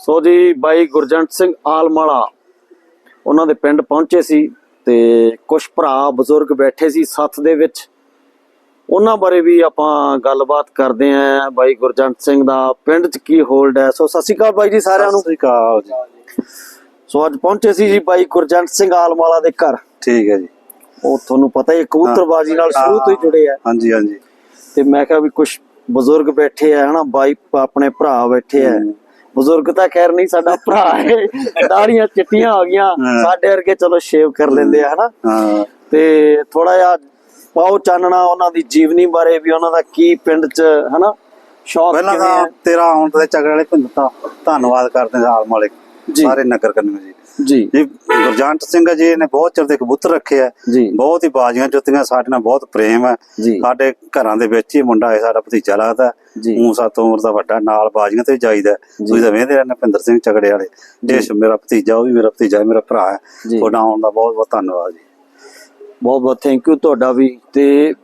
ਸੋ ਜੀ ਬਾਈ ਗੁਰਜੰਟ ਸਿੰਘ ਆਲਮਾਲਾ ਉਹਨਾਂ ਦੇ ਪਿੰਡ ਪਹੁੰਚੇ ਸੀ ਤੇ ਕੁਝ ਭਰਾ ਬਜ਼ੁਰਗ ਬੈਠੇ ਸੀ ਸੱਥ ਦੇ ਵਿੱਚ। ਉਹਨਾਂ ਬਾਰੇ ਵੀ ਆਪਾਂ ਗੱਲਬਾਤ ਕਰਦੇ ਆਂ ਬਾਈ ਗੁਰਜੰਟ ਸਿੰਘ ਦਾ। ਪਿੰਡ 'ਚ ਕੀ ਹੋਲਡ ਹੈ? ਸੋ ਸਤਿ ਸ਼੍ਰੀ ਅਕਾਲ ਬਾਈ ਜੀ ਸਾਰਿਆਂ ਨੂੰ। ਸਤਿ ਸ਼੍ਰੀ ਅਕਾਲ ਜੀ। ਸੋ ਅੱਜ ਪਹੁੰਚੇ ਸੀ ਜੀ ਬਾਈ ਗੁਰਜੰਟ ਸਿੰਘ ਆਲਮਾਲਾ ਦੇ ਘਰ। ਠੀਕ ਹੈ ਜੀ। ਉਹ ਤੁਹਾਨੂੰ ਪਤਾ ਹੀ ਹੈ, ਕਬੂਤਰਬਾਜੀ ਨਾਲ ਸ਼ੁਰੂ ਤੋਂ ਹੀ ਜੁੜੇ ਆ। ਹਾਂਜੀ ਹਾਂਜੀ। ਤੇ ਮੈਂ ਕਿਹਾ ਵੀ ਕੁਝ ਬਜ਼ੁਰਗ ਬੈਠੇ ਆ ਹਨਾ ਬਾਈ ਆਪਣੇ ਭਰਾ ਬੈਠੇ ਆ। ਬਜ਼ੁਰਗ ਤਾਂ ਖੈਰ ਨਹੀਂ ਸਾਡਾ ਭਰਾ ਹੈ। ਦਾੜੀਆਂ ਚਿੱਟੀਆਂ ਹੋ ਗਈਆਂ। ਸਾਡੇ ਵਰਗੇ ਚਲੋ ਸ਼ੇਵ ਕਰ ਲੈਂਦੇ ਆ ਹਨਾ? ਤੇ ਥੋੜਾ ਜਿਹਾ ਪਾਓ ਚਾਨਣਾ ਉਹਨਾਂ ਦੀ ਜੀਵਨੀ ਬਾਰੇ ਵੀ ਉਹਨਾਂ ਦਾ ਕੀ ਪਿੰਡ 'ਚ ਹਨਾ? ਸ਼ੌਕ ਕਿਵੇਂ ਤੇਰਾ ਆਉਣ ਤੇ ਝਗੜੇ ਵਾਲੇ ਧੰਨਵਾਦ ਕਰਦੇ ਹਾਂ ਆਲਮ ਵਾਲੇ। ਸਾਰੇ ਨਗਰ ਕਰਨਗੇ ਜੀ। ਜੀ। ਗੁਰਜੰਟ ਸਿੰਘ ਜੀ ਨੇ ਬਹੁਤ ਚਿਰ ਦੇ ਕਬੂਤਰ ਰੱਖੇ ਆ। ਬਹੁਤ ਹੀ ਬਾਜ਼ੀਆਂ ਜੁੱਤੀਆਂ ਸਾਡੇ ਨਾਲ ਬਹੁਤ ਪ੍ਰੇਮ ਹੈ ਸਾਡੇ ਘਰਾਂ ਦੇ ਵਿੱਚ ਹੀ ਮੁੰਡਾ ਹੈ ਸਾਡਾ ਭਤੀਜਾ ਲੱਗਦਾ। ਸਾਤੋਂ ਉਮਰ ਦਾ ਵੱਡਾ ਨਾਲ ਬਾਜ਼ੀਆਂ ਤੇ ਜਾਈਦਾ। ਤੁਸੀਂ ਤਾਂ ਵੇਖਦੇ ਰਹਿੰਦੇ ਭਿੰਦਰ ਸਿੰਘ ਝਗੜੇ ਵਾਲੇ। ਇਹ ਮੇਰਾ ਭਤੀਜਾ ਉਹ ਵੀ ਮੇਰਾ ਭਤੀਜਾ ਮੇਰਾ ਭਰਾ ਹੈ। ਤੁਹਾਡਾ ਆਉਣ ਦਾ ਬਹੁਤ ਬਹੁਤ ਧੰਨਵਾਦ ਜੀ। ਬਹੁਤ ਬਹੁਤ ਥੈਂਕ ਯੂ ਤੁਹਾਡਾ ਵੀ। ਤੇ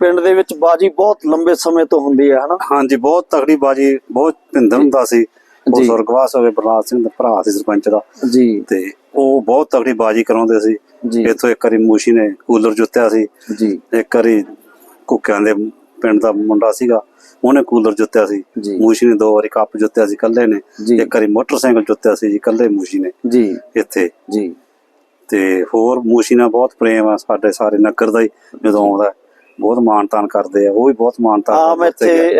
ਪਿੰਡ ਦੇ ਵਿੱਚ ਬਾਜੀ ਬਹੁਤ ਲੰਬੇ ਸਮੇਂ ਤੋਂ ਹੁੰਦੀ ਹੈ ਹਨਾ? ਹਾਂਜੀ ਬਹੁਤ ਤਕੜੀ ਬਾਜੀ ਬਹੁਤ ਭਿੰਦਰ ਹੁੰਦਾ ਸੀ। ਉਹ। ਸੁਰਗਵਾਸ ਹੋ ਗਏ ਬਰਨਾਲ ਸਿੰਘ ਦਾ ਭਰਾ ਸੀ ਸਰਪੰਚ ਦਾ। ਜੀ। ਤੇ ਉਹ ਬਹੁਤ ਤਕੜੀ ਬਾਜੀ ਕਰਾਉਂਦੇ ਸੀ। ਇੱਥੋਂ ਇੱਕ ਵਾਰੀ ਮੂਸ਼ੀ ਨੇ ਕੂਲਰ ਜੁੱਤਿਆ ਸੀ। ਜੀ। ਇੱਕ ਵਾਰੀ ਕੁੱਕਿਆਂ ਦੇ ਪਿੰਡ ਦਾ ਮੁੰਡਾ ਸੀਗਾ ਉਹਨੇ ਕੂਲਰ ਜੁੱਤਿਆ ਸੀ। ਮੂਸ਼ੀ ਨੇ ਦੋ ਵਾਰੀ ਕੱਪ ਜੁੱਤਿਆ ਸੀ ਕੱਲੇ ਨੇ। ਇੱਕ ਵਾਰੀ ਮੋਟਰਸਾਈਕਲ ਜੁੱਤਿਆ ਸੀ ਜੀ ਕੱਲੇ ਮੂਸ਼ੀ ਨੇ ਜੀ। ਇੱਥੇ। ਜੀ। ਤੇ ਹੋਰ ਮੂਸ਼ੀ ਨਾਲ ਬਹੁਤ ਪ੍ਰੇਮ ਆ ਸਾਡੇ ਸਾਰੇ ਨਗਰ ਦਾ ਹੀ ਜਦੋਂ ਆਉਂਦਾ ਬਹੁਤ ਮਾਣ ਤਾਣ ਕਰਦੇ ਆ ਉਹ ਵੀ ਬਹੁਤ ਮਾਣ ਕਰਦੇ ਆ। ਇੱਥੇ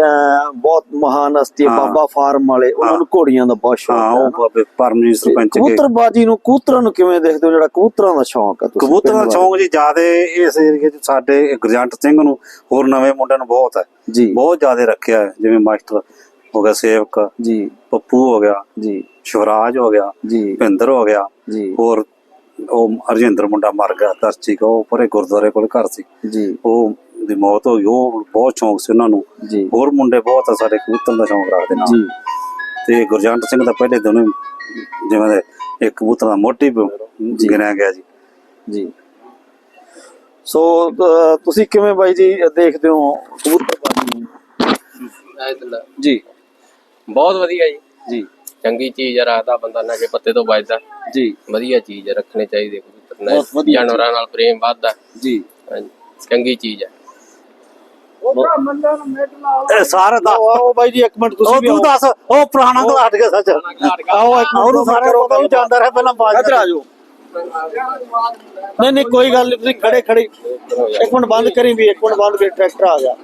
ਬਹੁਤ ਮਹਾਨ ਹਸਤੀ। ਬਾਬਾ ਫਾਰਮ ਵਾਲੇ ਉਹਨਾਂ। ਨੂੰ ਘੋੜੀਆਂ ਦਾ ਬਹੁਤ ਸ਼ੌਕ ਹਾਂ ਉਹ ਬਾਬੇ ਪਰਮਜੀਤ ਸਰਪੰਚ ਕੇ ਕਬੂਤਰਬਾਜੀ ਨੂੰ ਕਬੂਤਰਾਂ ਨੂੰ ਕਿਵੇਂ ਦੇਖਦੇ ਹੋ ਜਿਹੜਾ ਕਬੂਤਰਾਂ ਦਾ ਸ਼ੌਕ ਹੈ ਤੁਸੀਂ ਕਬੂਤਰਾਂ ਦਾ ਸ਼ੌਂਕ ਜੀ ਜਿਆਦੇ ਇਸ ਏਰੀਏ 'ਚ ਸਾਡੇ ਗੁਰਜੰਟ ਸਿੰਘ ਨੂੰ ਹੋਰ ਨਵੇਂ ਮੁੰਡਿਆਂ ਨੂੰ ਬਹੁਤ ਹੈ? ਜੀ। ਬਹੁਤ ਜ਼ਿਆਦਾ ਰੱਖਿਆ ਹੈ ਜਿਵੇਂ ਮਾਸਟਰ ਹੋ ਗਿਆ ਸੇਵਕ ਜੀ। ਪੱਪੂ ਹੋ ਗਿਆ ਜੀ। ਸ਼ਿਵਰਾਜ ਹੋ ਗਿਆ ਜੀ। ਭਿੰਦਰ ਹੋ ਗਿਆ ਜੀ। ਹੋਰ ਉਹ ਅਰਜਿੰਦਰ ਮੁੰਡਾ ਮਰ ਗਿਆ ਦਰਚੀ ਕੋ ਪਰੇ ਗੁਰਦੁਆਰੇ ਕੋਲ ਘਰ ਸੀ। ਜੀ। ਉਹ ਦੀ ਮੌਤ ਹੋ ਗਈ ਉਹ ਬਹੁਤ ਸ਼ੌਂਕ ਸੀ ਉਹਨਾਂ ਨੂੰ। ਜੀ। ਹੋਰ ਮੁੰਡੇ ਬਹੁਤ ਆ ਸਾਡੇ ਕਬੂਤਰ ਦਾ ਸ਼ੌਂਕ ਰੱਖਦੇ ਨਾਲ ਜੀ। ਤੇ ਗੁਰਜੰਟ ਸਿੰਘ ਦਾ ਪਹਿਲੇ ਦਿਨ ਹੀ ਜਿਵੇਂ ਦੇ ਇੱਕ ਕਬੂਤਰ ਦਾ ਮੋਟੀ ਗਿਣਿਆ ਗਿਆ ਜੀ। ਜੀ। ਸੋ ਅਹ, ਤੁਸੀਂ ਕਿਵੇਂ ਬਾਈ ਜੀ ਦੇਖਦੇ ਹੋ ਕਬੂਤਰਬਾਜੀ ਨੂੰ ਜੀ। ਬਹੁਤ ਵਧੀਆ ਜੀ। ਜੀ। ਚੰਗੀ ਚੀਜ਼ ਆ ਰੱਖਦਾ ਬੰਦਾ ਨਸ਼ੇ ਪੱਤੇ ਤੋਂ ਬਚਦਾ। ਜੀ। ਵਧੀਆ ਚੀਜ਼ ਆ, ਰੱਖਣੇ ਚਾਹੀਦੇ ਕਬੂਤਰ ਬਹੁਤ ਨੇ ਵਧੀਆ ਜਾਨਵਰਾਂ ਨਾਲ ਪ੍ਰੇਮ ਵੱਧਦਾ। ਜੀ। ਹਾਂਜੀ। ਚੰਗੀ ਚੀਜ਼ ਆ। ਇਹ ਸਾਰੇ ਦਾ ਆਓ ਆਓ ਬਾਈ ਜੀ ਇੱਕ ਮਿੰਟ ਤੁਸੀਂ ਉਹ ਵੀ ਤੂੰ ਆਓ। ਦੱਸ ਉਹ ਪੁਰਾਣਾ ਘਲਾਟ ਗਿਆ ਸੱਚ। ਆਓ ਇੱਕ ਮਿੰਟ ਉਹਨੂੰ ਸਾਰੇ ਕਰੋ ਪਤਾ ਵੀ ਜਾਂਦਾ ਰਿਹਾ ਪਹਿਲਾਂ ਬਾਜ ਇੱਧਰ ਆ ਜਾਓ। ਨਹੀਂ ਨਹੀਂ ਕੋਈ ਗੱਲ ਨਹੀਂ ਤੁਸੀਂ ਖੜੇ ਖੜੇ। ਇੱਕ ਮਿੰਟ ਬੰਦ ਕਰੀ ਵੀ ਇੱਕ ਮਿੰਟ ਬੰਦ ਕਰੀ ਟਰੈਕਟਰ ਆ ਗਿਆ।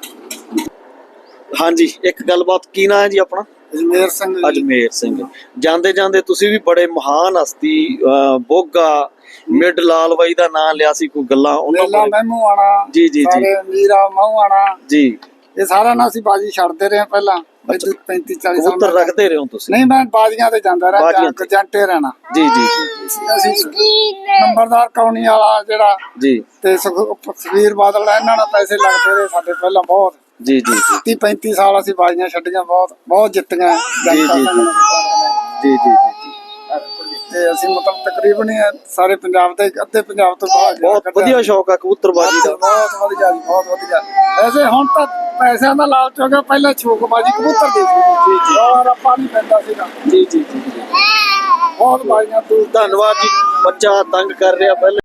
ਹਾਂਜੀ ਇੱਕ ਗੱਲਬਾਤ ਕੀ ਨਾਂ ਹੈ ਜੀ ਆਪਣਾ? ਅਜਮੇਰ ਸਿੰਘ ਅਜਮੇਰ ਸਿੰਘ। ਜਾਂਦੇ ਜਾਂਦੇ ਤੁਸੀਂ ਵੀ ਬੜੇ ਮਹਾਨ ਹਸਤੀ ਅਹ, ਬੋਗਾ ਮਿੱਡ ਲਾਲ ਬਾਈ ਦਾ ਨਾਮ ਲਿਆ ਸੀ ਕੋਈ ਗੱਲਾਂ ਉਹਨਾਂ ਮੇਲਾ ਬਾਰੇ ਮਹਿਮੂ ਆਣਾ ਜੀ, ਜੀ, ਜੀ। ਸਾਰੇ ਮੀਰਾ ਮਹੂ ਆਣਾ। ਜੀ। ਇਹ ਸਾਰਿਆਂ ਨਾਲ ਅਸੀਂ ਬਾਜੀ ਛੱਡਦੇ ਰਹੇ ਪਹਿਲਾਂ ਅੱਛਾ। 35 40 ਸਾਲ ਕਬੂਤਰ ਰੱਖਦੇ ਰਹੇ ਹੋ ਤੁਸੀਂ? ਨਹੀਂ ਮੈਂ ਬਾਜੀਆਂ ਤੇ ਜਾਂਦਾ ਰਿਹਾ ਬਾਜ਼ੀਆਂ ਜਾਂ ਤੇ। ਜੰਟੇ ਰਹਿਣਾ। ਜੀ ਜੀ ਜੀ। ਅਸੀਂ ਨੰਬਰਦਾਰ ਕੌਣੀ ਵਾਲਾ ਜਿਹੜਾ ਜੀ। ਤੇ ਸੁਖ- ਸੁਖਬੀਰ ਬਾਦਲ ਇਹਨਾਂ ਨਾਲ ਪੈਸੇ ਲੱਗਦੇ ਰਹੇ ਸਾਡੇ ਪਹਿਲਾਂ ਬਹੁਤ। ਜੀ ਜੀ ਜੀ 30 35 ਸਾਲ ਅਸੀਂ ਬਾਜੀਆਂ ਛੱਡੀਆਂ ਬਹੁਤ ਬਹੁਤ ਜਿੱਤੀਆਂ ਜੀ, ਜੀ। ਜੀ ਜੀ ਜੀ ਤੇ ਅਸੀਂ ਮਤਲਬ ਤਕਰੀਬਨ ਸਾਰੇ ਪੰਜਾਬ ਦੇ ਅੱਧੇ ਪੰਜਾਬ ਤੋਂ ਬਾਹਰ ਬਹੁਤ ਵਧੀਆ ਸ਼ੌਕ ਆ ਕਬੂਤਰਬਾਜੀ ਦਾ। ਬਹੁਤ ਵਧੀਆ ਜੀ ਬਹੁਤ ਵਧੀਆ। ਵੈਸੇ ਹੁਣ ਤਾਂ ਪੈਸਿਆਂ ਦਾ ਲਾਲਚ ਹੋ ਗਿਆ ਪਹਿਲਾਂ ਛੋਕਬਾਜੀ ਕਬੂਤਰ ਦੀ ਸੀ। ਜੀ ਜੀ ਔਰ ਆਪਾਂ ਨਹੀਂ ਪੈਂਦਾ ਸੀਗਾ। ਜੀ ਜੀ ਜੀ। ਬਹੁਤ ਬਾਜੀਆਂ ਦੂਰ। ਧੰਨਵਾਦ ਜੀ ਬੱਚਾ ਤੰਗ ਕਰ ਰਿਹਾ ਪਹਿਲੇ।